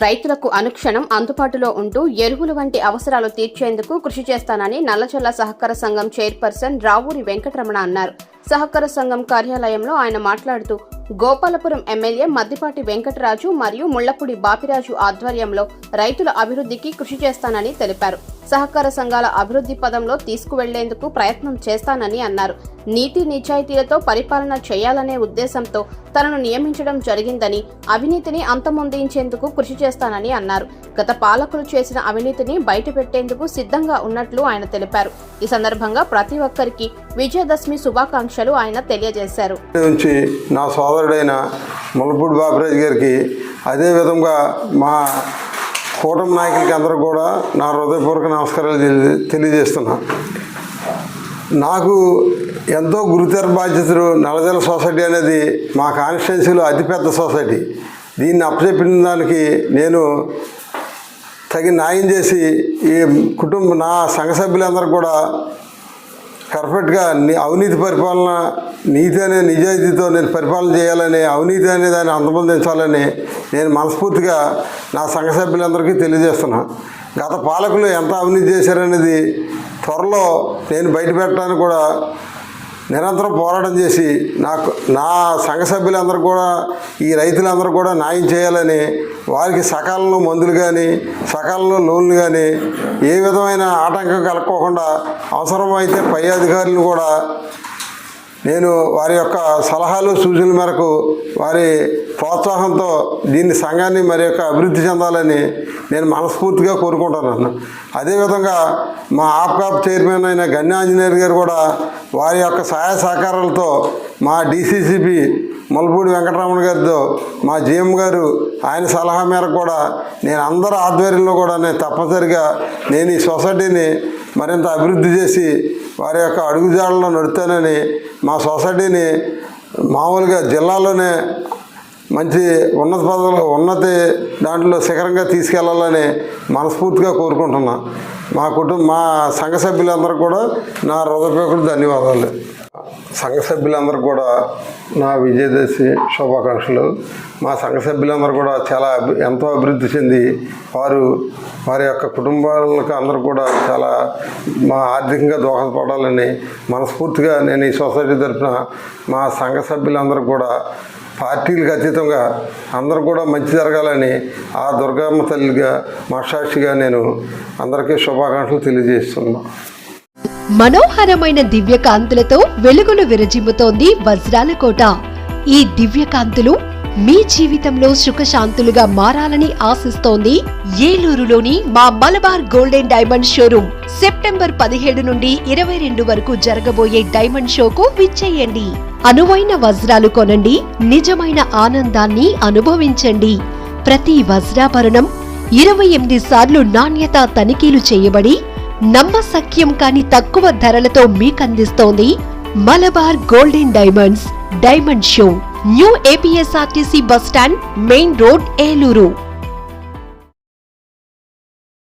రైతులకు అనుక్షణం అందుబాటులో ఉంటూ ఎరువులు వంటి అవసరాలు తీర్చేందుకు కృషి చేస్తానని నల్లచల్ల సహకార సంఘం చైర్పర్సన్ రావూరి వెంకటరమణ అన్నారు. సహకార సంఘం కార్యాలయంలో ఆయన మాట్లాడుతూ గోపాలపురం ఎమ్మెల్యే మద్దిపాటి వెంకటరాజు మరియు ముళ్ళపూడి బాపిరాజు ఆధ్వర్యంలో రైతుల అభివృద్ధికి కృషి చేస్తానని తెలిపారు. సహకార సంఘాల అభివృద్ధి పదంలో తీసుకువెళ్ళేందుకు ప్రయత్నం చేస్తానని అన్నారు. నీతి నిజాయితీలతో పరిపాలన చేయాలనే ఉద్దేశంతో తనను నియమించడం జరిగిందని అవినీతిని అంతమొందించేందుకు కృషి చేస్తానని అన్నారు. గత పాలకులు చేసిన అవినీతిని బయటపెట్టేందుకు సిద్ధంగా ఉన్నట్లు ఆయన తెలిపారు. ఈ సందర్భంగా ప్రతి ఒక్కరికి విజయదశమి శుభాకాంక్షలు ఆయన తెలియజేశారు. నా సోదరుడైన ములపూడి బాబురాజు గారికి అదే విధంగా మా కూటమి నాయకులకి అందరూ కూడా నా హృదయపూర్వక నమస్కారాలు తెలి- తెలియజేస్తున్నా. నాకు ఎంతో గురుతర బాధ్యతలు నల్లజల సొసైటీ అనేది మా కాన్స్టిట్యున్సీలో అతిపెద్ద సొసైటీ. దీన్ని అప్పచెప్పిన దానికి నేను తగిన న్యాయం చేసి ఈ కుటుంబ నా సంఘ సభ్యులందరూ కూడా కరెక్ట్గా అవినీతి పరిపాలన నీతి అనే నిజాయితీతో నేను పరిపాలన చేయాలని అవినీతి అనే దాన్ని అంతమొందించాలని నేను మనస్ఫూర్తిగా నా సంఘ సభ్యులందరికీ తెలియజేస్తున్నా. గత పాలకులు ఎంత అవినీతి చేశారనేది త్వరలో నేను బయటపెట్టడానికి కూడా నిరంతరం పోరాటం చేసి నాకు నా సంఘ సభ్యులందరూ కూడా ఈ రైతులందరూ కూడా న్యాయం చేయాలని వారికి సకాలంలో మందులు కానీ సకాలంలో లోన్లు కానీ ఏ విధమైన ఆటంకం కలగకోకుండా అవసరమైతే పై అధికారులను కూడా నేను వారి యొక్క సలహాలు సూచనల మేరకు వారి ప్రోత్సాహంతో దీన్ని సంఘాన్ని మరి యొక్క అభివృద్ధి చెందాలని నేను మనస్ఫూర్తిగా కోరుకుంటున్నాను అదేవిధంగా మా ఆప్కాప్ చైర్మన్ అయిన గన్య గారు కూడా వారి యొక్క సహాయ సహకారాలతో మా డీసీసీపీ ములపూడి వెంకటరమణ గారితో మా జిఎం గారు ఆయన సలహా మేరకు కూడా నేను అందరి ఆధ్వర్యంలో కూడా నేను తప్పనిసరిగా నేను ఈ సొసైటీని మరింత అభివృద్ధి చేసి వారి యొక్క అడుగుజాడలో నడుతానని మా సొసైటీని మామూలుగా జిల్లాలోనే మంచి ఉన్నత పదవులు ఉన్నతి దాంట్లో శిఖరంగా తీసుకెళ్ళాలని మనస్ఫూర్తిగా కోరుకుంటున్నాను మా కుటుంబ మా సంఘ సభ్యులందరూ కూడా నా హృదయపూర్వక ధన్యవాదాలు. సంఘ సభ్యులందరూ కూడా నా విజయదశి శుభాకాంక్షలు. మా సంఘ సభ్యులందరూ కూడా చాలా ఎంతో అభివృద్ధి చెంది వారు వారి యొక్క కుటుంబాలకు అందరూ కూడా చాలా మా ఆర్థికంగా దోహదపడాలని మనస్ఫూర్తిగా నేను ఈ సొసైటీ తరఫున మా సంఘ సభ్యులందరూ కూడా పార్టీలకు అతీతంగా అందరూ కూడా మంచి జరగాలని ఆ దుర్గమ్మ తల్లిగా మా నేను అందరికీ శుభాకాంక్షలు తెలియజేస్తున్నాను మనోహరమైన దివ్య కాంతులతో వెలుగులు విరజిమ్ముతోంది వజ్రాల కోట. ఈ దివ్య కాంతులు మీ జీవితంలో సుఖశాంతులుగా మారాలని ఆశిస్తోంది ఏలూరులోని మా Malabar golden diamond showroom. September పదిహేడు నుండి ఇరవై రెండు వరకు జరగబోయే డైమండ్ షోకు విచ్చేయండి. అనువైన వజ్రాలు కొనండి. నిజమైన ఆనందాన్ని అనుభవించండి. ప్రతి వజ్రాభరణం ఇరవై ఎనిమిది సార్లు నాణ్యత తనిఖీలు చేయబడి నమ్మసక్యం కాని తక్కువ ధరలతో మీకందిస్తోంది Malabar golden diamonds diamond show. New APSRTC bus stand main road Eluru.